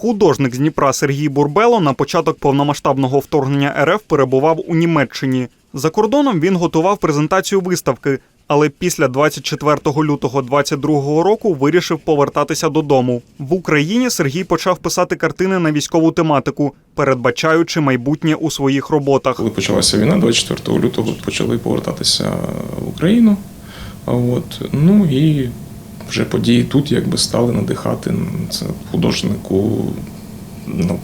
Художник з Дніпра Сергій Бурбело на початок повномасштабного вторгнення РФ перебував у Німеччині. За кордоном він готував презентацію виставки, але після 24 лютого 22 року вирішив повертатися додому. В Україні Сергій почав писати картини на військову тематику, передбачаючи майбутнє у своїх роботах. Коли почалася війна, 24 лютого почали повертатися в Україну. От, ну і вже події тут якби стали надихати це художнику. Ну,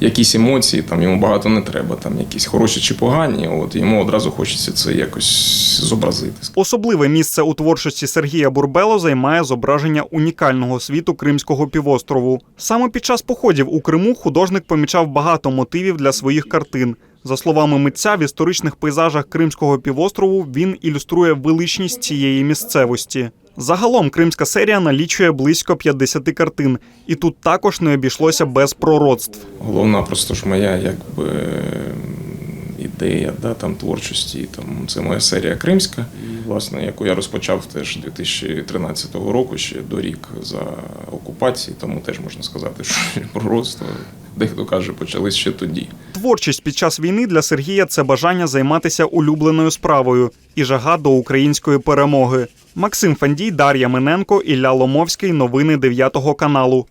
якісь емоції, там йому багато не треба, там якісь хороші чи погані. От йому одразу хочеться це якось зобразити. Особливе місце у творчості Сергія Бурбело займає зображення унікального світу Кримського півострову. Саме під час походів у Криму художник помічав багато мотивів для своїх картин. За словами митця, в історичних пейзажах Кримського півострову він ілюструє величність цієї місцевості. Загалом кримська серія налічує близько 50 картин, і тут також не обійшлося без пророцтв. Головна просто ж моя якби ідея да, там, творчості. Там, це моя серія Кримська, власне, яку я розпочав теж 2013 року, ще до рік за окупації, тому теж можна сказати, що пророцтва, дехто каже, почались ще тоді. Творчість під час війни для Сергія це бажання займатися улюбленою справою і жага до української перемоги. Максим Фандій, Дар'я Миненко, Ілля Ломовський. Новини 9 каналу.